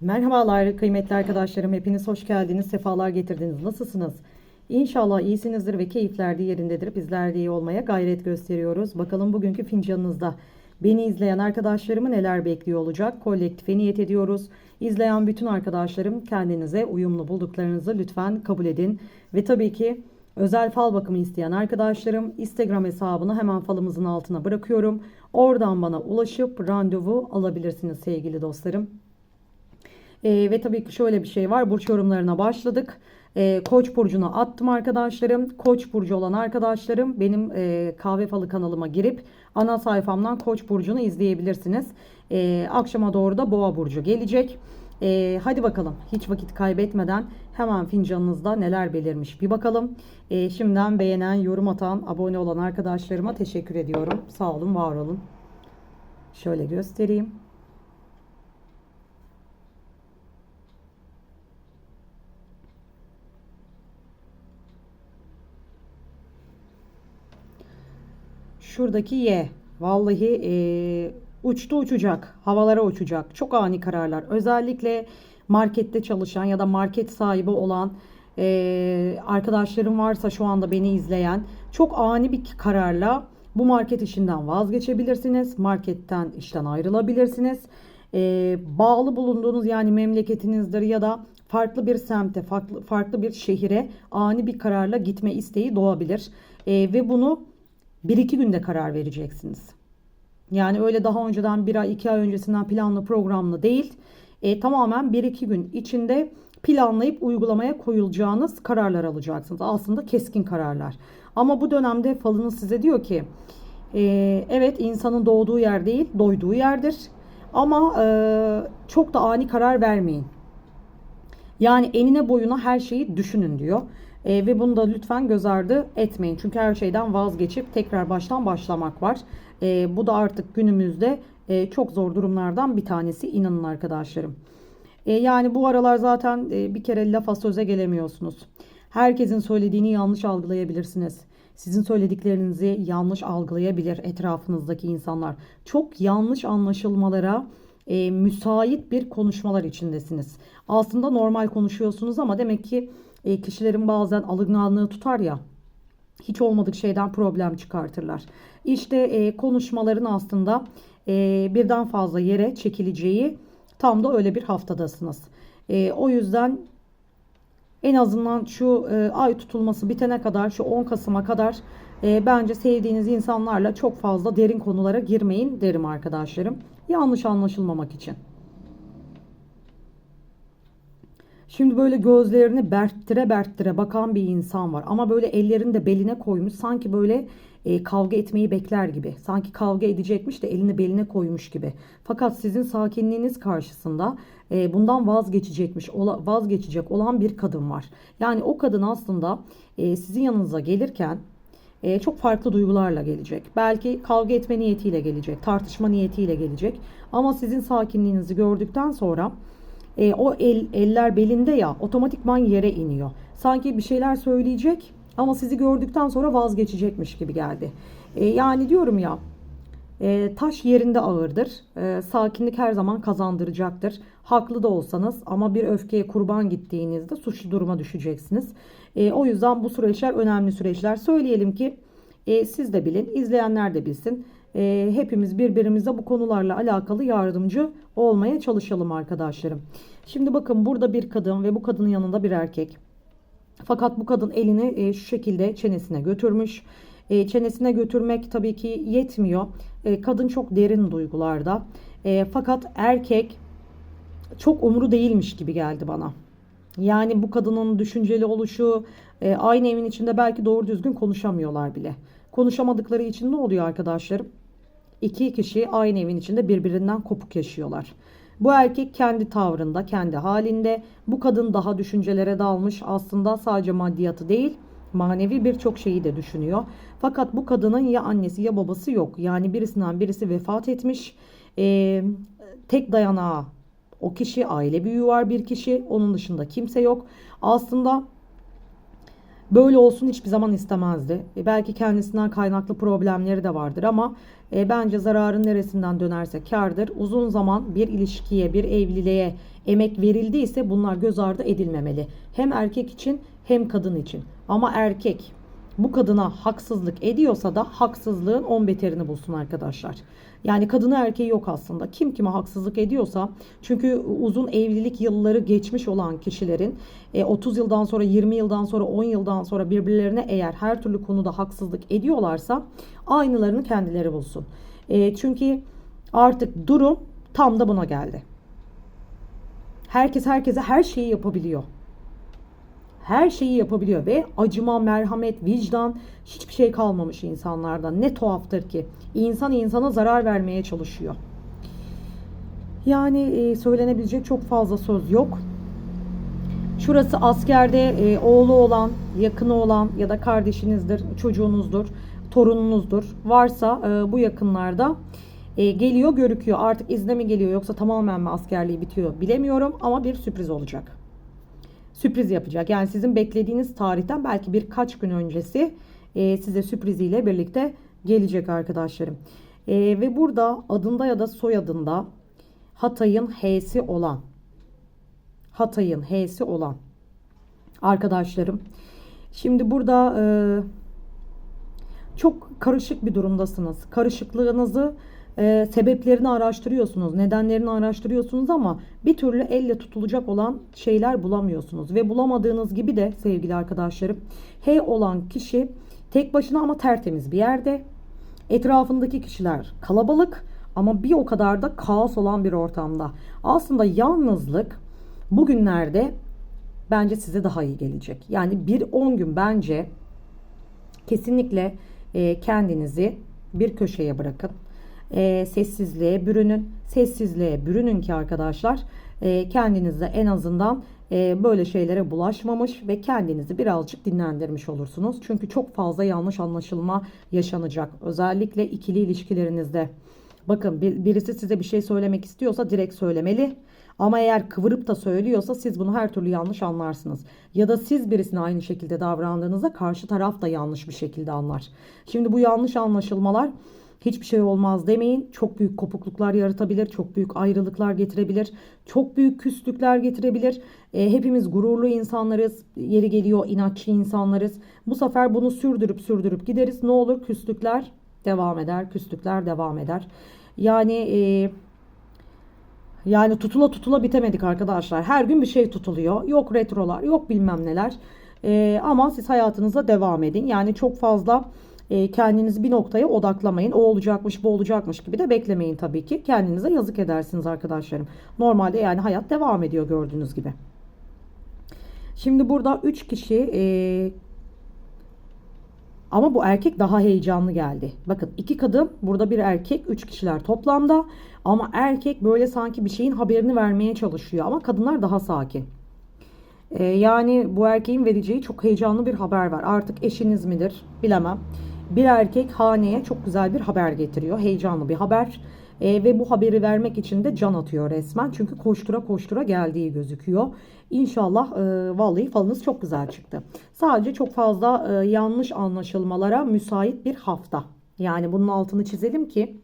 Merhabalar kıymetli arkadaşlarım. Hepiniz hoş geldiniz. Sefalar getirdiniz. Nasılsınız? İnşallah iyisinizdir ve keyifler de yerindedir. Bizler de iyi olmaya gayret gösteriyoruz. Bakalım bugünkü fincanınızda beni izleyen arkadaşlarımı neler bekliyor olacak? Kolektife niyet ediyoruz. İzleyen bütün arkadaşlarım kendinize uyumlu bulduklarınızı lütfen kabul edin. Ve tabii ki özel fal bakımı isteyen arkadaşlarım Instagram hesabını hemen falımızın altına bırakıyorum. Oradan bana ulaşıp randevu alabilirsiniz sevgili dostlarım. Ee, ve tabii ki şöyle bir şey var. Burç yorumlarına başladık. Ee, Koç burcuna attım arkadaşlarım. Koç burcu olan arkadaşlarım benim e, kahve falı kanalıma girip ana sayfamdan Koç burcunu izleyebilirsiniz. Ee, akşama doğru da Boğa burcu gelecek. Ee, hadi bakalım hiç vakit kaybetmeden hemen fincanınızda neler belirmiş bir bakalım. Ee, şimdiden beğenen, yorum atan, abone olan arkadaşlarıma teşekkür ediyorum. Sağ olun, var olun. Şöyle göstereyim. Şuradaki Y. Vallahi e, uçtu uçacak. Havalara uçacak. Çok ani kararlar. Özellikle markette çalışan ya da market sahibi olan e, arkadaşlarım varsa şu anda beni izleyen çok ani bir kararla bu market işinden vazgeçebilirsiniz. Marketten işten ayrılabilirsiniz. E, bağlı bulunduğunuz yani memleketinizdir ya da farklı bir semte, farklı, farklı bir şehire ani bir kararla gitme isteği doğabilir. E, ve bunu bir iki günde karar vereceksiniz. Yani öyle daha önceden bir ay iki ay öncesinden planlı programlı değil. E, tamamen bir iki gün içinde planlayıp uygulamaya koyulacağınız kararlar alacaksınız. Aslında keskin kararlar. Ama bu dönemde falınız size diyor ki e, evet insanın doğduğu yer değil doyduğu yerdir. Ama e, çok da ani karar vermeyin. Yani enine boyuna her şeyi düşünün diyor. E, ve bunu da lütfen göz ardı etmeyin. Çünkü her şeyden vazgeçip tekrar baştan başlamak var. E, bu da artık günümüzde e, çok zor durumlardan bir tanesi inanın arkadaşlarım. E, yani bu aralar zaten e, bir kere lafa söze gelemiyorsunuz. Herkesin söylediğini yanlış algılayabilirsiniz. Sizin söylediklerinizi yanlış algılayabilir etrafınızdaki insanlar. Çok yanlış anlaşılmalara e, müsait bir konuşmalar içindesiniz. Aslında normal konuşuyorsunuz ama demek ki e, kişilerin bazen alınganlığı tutar ya hiç olmadık şeyden problem çıkartırlar. İşte e, konuşmaların aslında e, birden fazla yere çekileceği tam da öyle bir haftadasınız. E, o yüzden en azından şu e, ay tutulması bitene kadar şu 10 Kasım'a kadar e, bence sevdiğiniz insanlarla çok fazla derin konulara girmeyin derim arkadaşlarım. Yanlış anlaşılmamak için. Şimdi böyle gözlerini berttire berttire bakan bir insan var. Ama böyle ellerini de beline koymuş. Sanki böyle e, kavga etmeyi bekler gibi. Sanki kavga edecekmiş de elini beline koymuş gibi. Fakat sizin sakinliğiniz karşısında e, bundan vazgeçecekmiş, ola, vazgeçecek olan bir kadın var. Yani o kadın aslında e, sizin yanınıza gelirken e, çok farklı duygularla gelecek. Belki kavga etme niyetiyle gelecek, tartışma niyetiyle gelecek. Ama sizin sakinliğinizi gördükten sonra e, o el, eller belinde ya otomatikman yere iniyor. Sanki bir şeyler söyleyecek ama sizi gördükten sonra vazgeçecekmiş gibi geldi. E, yani diyorum ya e, taş yerinde ağırdır. E, sakinlik her zaman kazandıracaktır. Haklı da olsanız ama bir öfkeye kurban gittiğinizde suçlu duruma düşeceksiniz. E, o yüzden bu süreçler önemli süreçler. Söyleyelim ki e, siz de bilin, izleyenler de bilsin. E, hepimiz birbirimize bu konularla alakalı yardımcı olmaya çalışalım arkadaşlarım. Şimdi bakın burada bir kadın ve bu kadının yanında bir erkek. Fakat bu kadın elini e, şu şekilde çenesine götürmüş. E, çenesine götürmek tabii ki yetmiyor. E, kadın çok derin duygularda. E, fakat erkek çok umru değilmiş gibi geldi bana. Yani bu kadının düşünceli oluşu e, aynı evin içinde belki doğru düzgün konuşamıyorlar bile. Konuşamadıkları için ne oluyor arkadaşlarım? İki kişi aynı evin içinde birbirinden kopuk yaşıyorlar. Bu erkek kendi tavrında, kendi halinde. Bu kadın daha düşüncelere dalmış. Aslında sadece maddiyatı değil, manevi birçok şeyi de düşünüyor. Fakat bu kadının ya annesi ya babası yok. Yani birisinden birisi vefat etmiş. Ee, tek dayanağı o kişi, aile büyüğü var bir kişi. Onun dışında kimse yok. Aslında böyle olsun hiçbir zaman istemezdi. E, belki kendisinden kaynaklı problemleri de vardır ama e, bence zararın neresinden dönerse kârdır. Uzun zaman bir ilişkiye, bir evliliğe emek verildiyse bunlar göz ardı edilmemeli. Hem erkek için hem kadın için. Ama erkek bu kadına haksızlık ediyorsa da haksızlığın on beterini bulsun arkadaşlar. Yani kadını erkeği yok aslında. Kim kime haksızlık ediyorsa çünkü uzun evlilik yılları geçmiş olan kişilerin 30 yıldan sonra 20 yıldan sonra 10 yıldan sonra birbirlerine eğer her türlü konuda haksızlık ediyorlarsa aynılarını kendileri bulsun. E, çünkü artık durum tam da buna geldi. Herkes herkese her şeyi yapabiliyor her şeyi yapabiliyor ve acıma, merhamet, vicdan hiçbir şey kalmamış insanlarda. Ne tuhaftır ki insan insana zarar vermeye çalışıyor. Yani e, söylenebilecek çok fazla söz yok. Şurası askerde e, oğlu olan, yakını olan ya da kardeşinizdir, çocuğunuzdur, torununuzdur. Varsa e, bu yakınlarda e, geliyor görüküyor. Artık izne mi geliyor yoksa tamamen mi askerliği bitiyor bilemiyorum ama bir sürpriz olacak sürpriz yapacak. Yani sizin beklediğiniz tarihten belki birkaç gün öncesi e, size sürpriziyle birlikte gelecek arkadaşlarım. E, ve burada adında ya da soyadında Hatay'ın H'si olan Hatay'ın H'si olan arkadaşlarım. Şimdi burada e, çok karışık bir durumdasınız. Karışıklığınızı e, sebeplerini araştırıyorsunuz, nedenlerini araştırıyorsunuz ama bir türlü elle tutulacak olan şeyler bulamıyorsunuz. Ve bulamadığınız gibi de sevgili arkadaşlarım H olan kişi tek başına ama tertemiz bir yerde. Etrafındaki kişiler kalabalık ama bir o kadar da kaos olan bir ortamda. Aslında yalnızlık bugünlerde bence size daha iyi gelecek. Yani bir 10 gün bence kesinlikle e, kendinizi bir köşeye bırakın e, sessizliğe bürünün. Sessizliğe bürünün ki arkadaşlar e, kendinizde en azından e, böyle şeylere bulaşmamış ve kendinizi birazcık dinlendirmiş olursunuz. Çünkü çok fazla yanlış anlaşılma yaşanacak. Özellikle ikili ilişkilerinizde. Bakın bir, birisi size bir şey söylemek istiyorsa direkt söylemeli. Ama eğer kıvırıp da söylüyorsa siz bunu her türlü yanlış anlarsınız. Ya da siz birisine aynı şekilde davrandığınızda karşı taraf da yanlış bir şekilde anlar. Şimdi bu yanlış anlaşılmalar Hiçbir şey olmaz demeyin. Çok büyük kopukluklar yaratabilir. Çok büyük ayrılıklar getirebilir. Çok büyük küslükler getirebilir. E, hepimiz gururlu insanlarız. Yeri geliyor inatçı insanlarız. Bu sefer bunu sürdürüp sürdürüp gideriz. Ne olur küslükler devam eder. Küslükler devam eder. Yani e, yani tutula tutula bitemedik arkadaşlar. Her gün bir şey tutuluyor. Yok retrolar, yok bilmem neler. E, ama siz hayatınıza devam edin. Yani çok fazla e, kendinizi bir noktaya odaklamayın. O olacakmış, bu olacakmış gibi de beklemeyin tabii ki. Kendinize yazık edersiniz arkadaşlarım. Normalde yani hayat devam ediyor gördüğünüz gibi. Şimdi burada 3 kişi e, ama bu erkek daha heyecanlı geldi. Bakın iki kadın burada bir erkek üç kişiler toplamda ama erkek böyle sanki bir şeyin haberini vermeye çalışıyor ama kadınlar daha sakin. Ee, yani bu erkeğin vereceği çok heyecanlı bir haber var. Artık eşiniz midir bilemem bir erkek haneye çok güzel bir haber getiriyor. Heyecanlı bir haber. E, ve bu haberi vermek için de can atıyor resmen. Çünkü koştura koştura geldiği gözüküyor. İnşallah e, vallahi falınız çok güzel çıktı. Sadece çok fazla e, yanlış anlaşılmalara müsait bir hafta. Yani bunun altını çizelim ki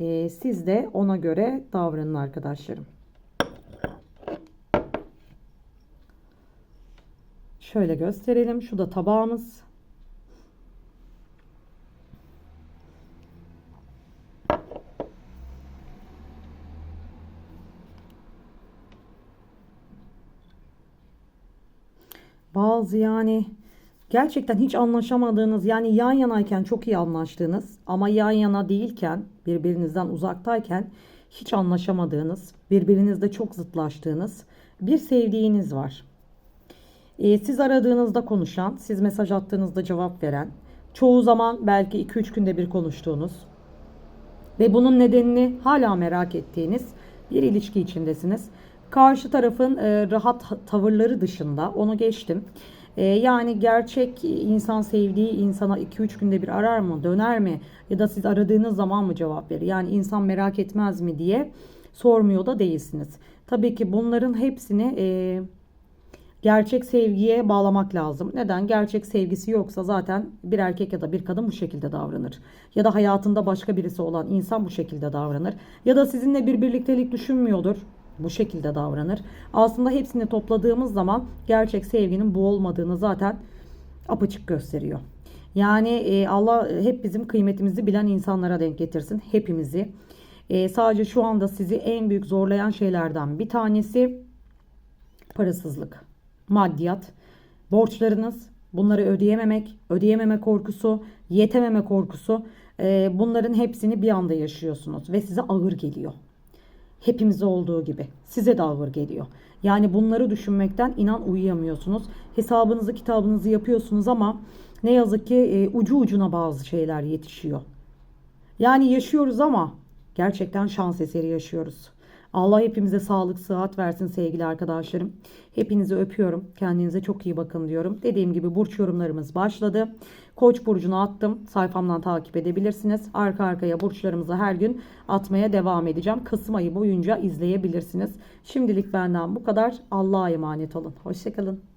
e, siz de ona göre davranın arkadaşlarım. Şöyle gösterelim. Şu da tabağımız. Bazı yani gerçekten hiç anlaşamadığınız yani yan yanayken çok iyi anlaştığınız ama yan yana değilken birbirinizden uzaktayken hiç anlaşamadığınız birbirinizde çok zıtlaştığınız bir sevdiğiniz var. Ee, siz aradığınızda konuşan, siz mesaj attığınızda cevap veren, çoğu zaman belki 2-3 günde bir konuştuğunuz ve bunun nedenini hala merak ettiğiniz bir ilişki içindesiniz. Karşı tarafın e, rahat tavırları dışında onu geçtim. E, yani gerçek insan sevdiği insana 2-3 günde bir arar mı, döner mi ya da siz aradığınız zaman mı cevap verir? Yani insan merak etmez mi diye sormuyor da değilsiniz. Tabii ki bunların hepsini e, gerçek sevgiye bağlamak lazım. Neden? Gerçek sevgisi yoksa zaten bir erkek ya da bir kadın bu şekilde davranır. Ya da hayatında başka birisi olan insan bu şekilde davranır. Ya da sizinle bir birliktelik düşünmüyordur. Bu şekilde davranır. Aslında hepsini topladığımız zaman gerçek sevginin bu olmadığını zaten apaçık gösteriyor. Yani e, Allah hep bizim kıymetimizi bilen insanlara denk getirsin. Hepimizi. E, sadece şu anda sizi en büyük zorlayan şeylerden bir tanesi parasızlık, maddiyat, borçlarınız, bunları ödeyememek, ödeyememe korkusu, yetememe korkusu. e, bunların hepsini bir anda yaşıyorsunuz ve size ağır geliyor. Hepimize olduğu gibi size de ağır geliyor. Yani bunları düşünmekten inan uyuyamıyorsunuz. Hesabınızı kitabınızı yapıyorsunuz ama ne yazık ki e, ucu ucuna bazı şeyler yetişiyor. Yani yaşıyoruz ama gerçekten şans eseri yaşıyoruz. Allah hepimize sağlık, sıhhat versin sevgili arkadaşlarım. Hepinizi öpüyorum. Kendinize çok iyi bakın diyorum. Dediğim gibi burç yorumlarımız başladı. Koç burcunu attım. Sayfamdan takip edebilirsiniz. Arka arkaya burçlarımızı her gün atmaya devam edeceğim. Kasım ayı boyunca izleyebilirsiniz. Şimdilik benden bu kadar. Allah'a emanet olun. Hoşçakalın.